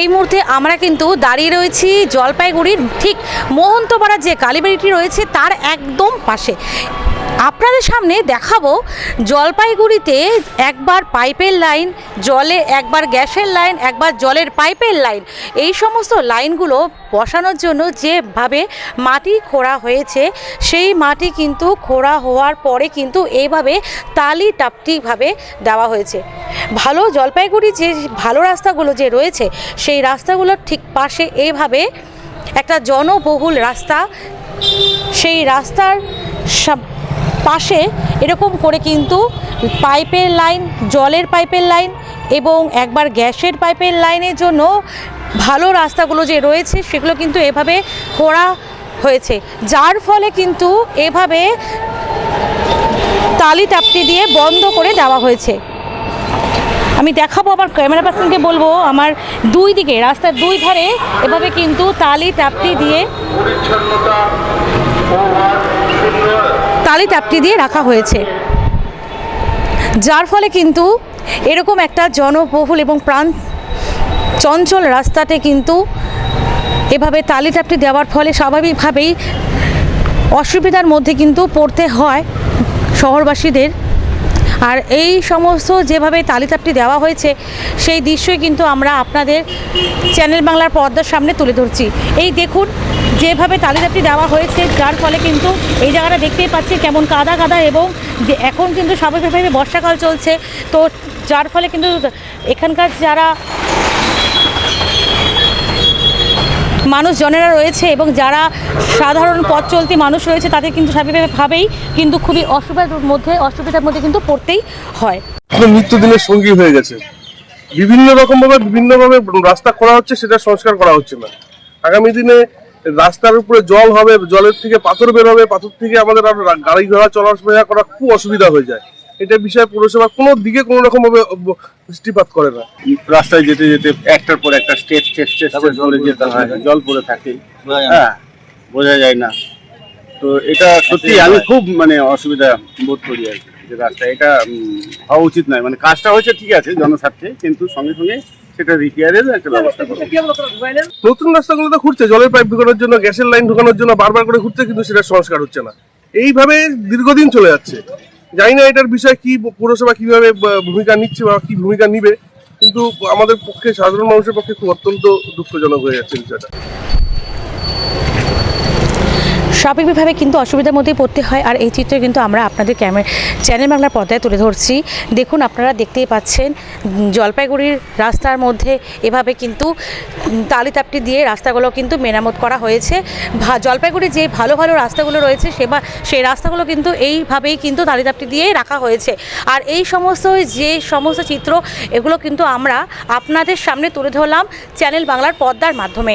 এই মুহূর্তে আমরা কিন্তু দাঁড়িয়ে রয়েছি জলপাইগুড়ির ঠিক মোহন্তপাড়ার যে কালীবাড়িটি রয়েছে, তার একদম পাশে। আপনাদের সামনে দেখাবো জলপাইগুড়িতে একবার পাইপের লাইন, জলে একবার গ্যাসের লাইন, একবার জলের পাইপের লাইন। এই সমস্ত লাইনগুলো বসানোর জন্য যেভাবে মাটি খোঁড়া হয়েছে, সেই মাটি কিন্তু খোঁড়া হওয়ার পরে কিন্তু এইভাবে তালি টাপটিভাবে দেওয়া হয়েছে। ভালো জলপাইগুড়ি যে ভালো রাস্তাগুলো যে রয়েছে, সেই রাস্তাগুলোর ঠিক পাশে এইভাবে একটা জনবহুল রাস্তা। সেই রাস্তার পাশে এরকম করে কিন্তু পাইপের লাইন, জলের পাইপের লাইন এবং একবার গ্যাসের পাইপের লাইনের জন্য ভালো রাস্তাগুলো যে রয়েছে সেগুলো কিন্তু এভাবে খোঁড়া হয়েছে। যার ফলে কিন্তু এভাবে তালি টাপটি দিয়ে বন্ধ করে দেওয়া হয়েছে। আমি দেখাবো আমার ক্যামেরা পার্সনকে বলব, আমার দুই দিকে, রাস্তার দুই ধারে এভাবে কিন্তু তালি টাপটি দিয়ে তালি টাপটি দিয়ে রাখা হয়েছে। যার ফলে কিন্তু এরকম একটা জনবহুল এবং প্রাণ চঞ্চল রাস্তাতে কিন্তু এভাবে তালি টাপটি দেওয়ার ফলে স্বাভাবিকভাবেই অসুবিধার মধ্যে কিন্তু পড়তে হয় শহরবাসীদের। আর এই সমস্ত যেভাবে তালিতাপটি দেওয়া হয়েছে, সেই দৃশ্যই কিন্তু আমরা আপনাদের চ্যানেল বাংলার পর্দার সামনে তুলে ধরছি। এই দেখুন, যেভাবে তালিতাপটি দেওয়া হয়েছে, যার ফলে কিন্তু এই জায়গাটা দেখতেই পাচ্ছি কেমন কাদা কাদা এবং যে এখন কিন্তু স্বাভাবিকভাবে বর্ষাকাল চলছে। তো যার ফলে কিন্তু এখানকার যারা মানুষজনেরা রয়েছে এবং যারা সাধারণ পথ চলতি মানুষ রয়েছে তাদের কিন্তু স্বাভাবিকভাবেই কিন্তু খুবই অসুবিধার মধ্যে অসুবিধার মধ্যে কিন্তু পড়তেই হয়। নিত্যদিনের সঙ্গী হয়ে গেছে। বিভিন্ন রকম ভাবে বিভিন্ন ভাবে রাস্তা করা হচ্ছে, সেটা সংস্কার করা হচ্ছে না। আগামী দিনে রাস্তার উপরে জল হবে, জলের থেকে পাথর বের হবে, পাথর থেকে আমাদের গাড়ি ঘোড়া চলাফেরা করা খুব অসুবিধা হয়ে যায়। এটা বিষয়ে পৌরসভা কোনো দিকে কোনো রকম ভাবে দৃষ্টিপাত করে না। রাস্তায় যেতে যেতে একটার পর একটা স্টেজ স্টেজ স্টেজ বলে যেতে হয় জল পড়ে থাকে। হ্যাঁ বোঝা যায় না। তো এটা সত্যি আমি খুব মানে অসুবিধা বোধ করি আর কি যে রাস্তা এটা হওয়া উচিত নয়। মানে কাজটা হয়েছে ঠিক আছে জনস্বার্থে কিন্তু সঙ্গে সঙ্গে সেটা রিপেয়ারের একটা ব্যবস্থা করতে হবে। নতুন রাস্তাগুলো তো ঘুরছে জলের পাইপ ঢুকানোর জন্য গ্যাসের লাইন ঢুকানোর জন্য বারবার করে ঘুরছে কিন্তু সেটা সংস্কার হচ্ছে না। এইভাবে দীর্ঘদিন চলে যাচ্ছে। জানি না এটার বিষয়ে কি পৌরসভা কীভাবে ভূমিকা নিচ্ছে বা কি ভূমিকা নিবে, কিন্তু আমাদের পক্ষে, সাধারণ মানুষের পক্ষে খুব অত্যন্ত দুঃখজনক হয়ে যাচ্ছে বিষয়টা। স্বাভাবিকভাবে কিন্তু অসুবিধার মধ্যেই পড়তে হয়। আর এই চিত্র কিন্তু আমরা আপনাদের ক্যামেরা চ্যানেল বাংলার পর্দায় তুলে ধরছি। দেখুন, আপনারা দেখতেই পাচ্ছেন জলপাইগুড়ির রাস্তার মধ্যে এভাবে কিন্তু তালিতাপটি দিয়ে রাস্তাগুলো কিন্তু মেরামত করা হয়েছে। জলপাইগুড়ির যে ভালো ভালো রাস্তাগুলো রয়েছে সেবা সেই রাস্তাগুলো কিন্তু এইভাবেই কিন্তু তালিতাপটি দিয়ে রাখা হয়েছে। আর এই সমস্ত যে সমস্ত চিত্র, এগুলো কিন্তু আমরা আপনাদের সামনে তুলে ধরলাম চ্যানেল বাংলার পর্দার মাধ্যমে।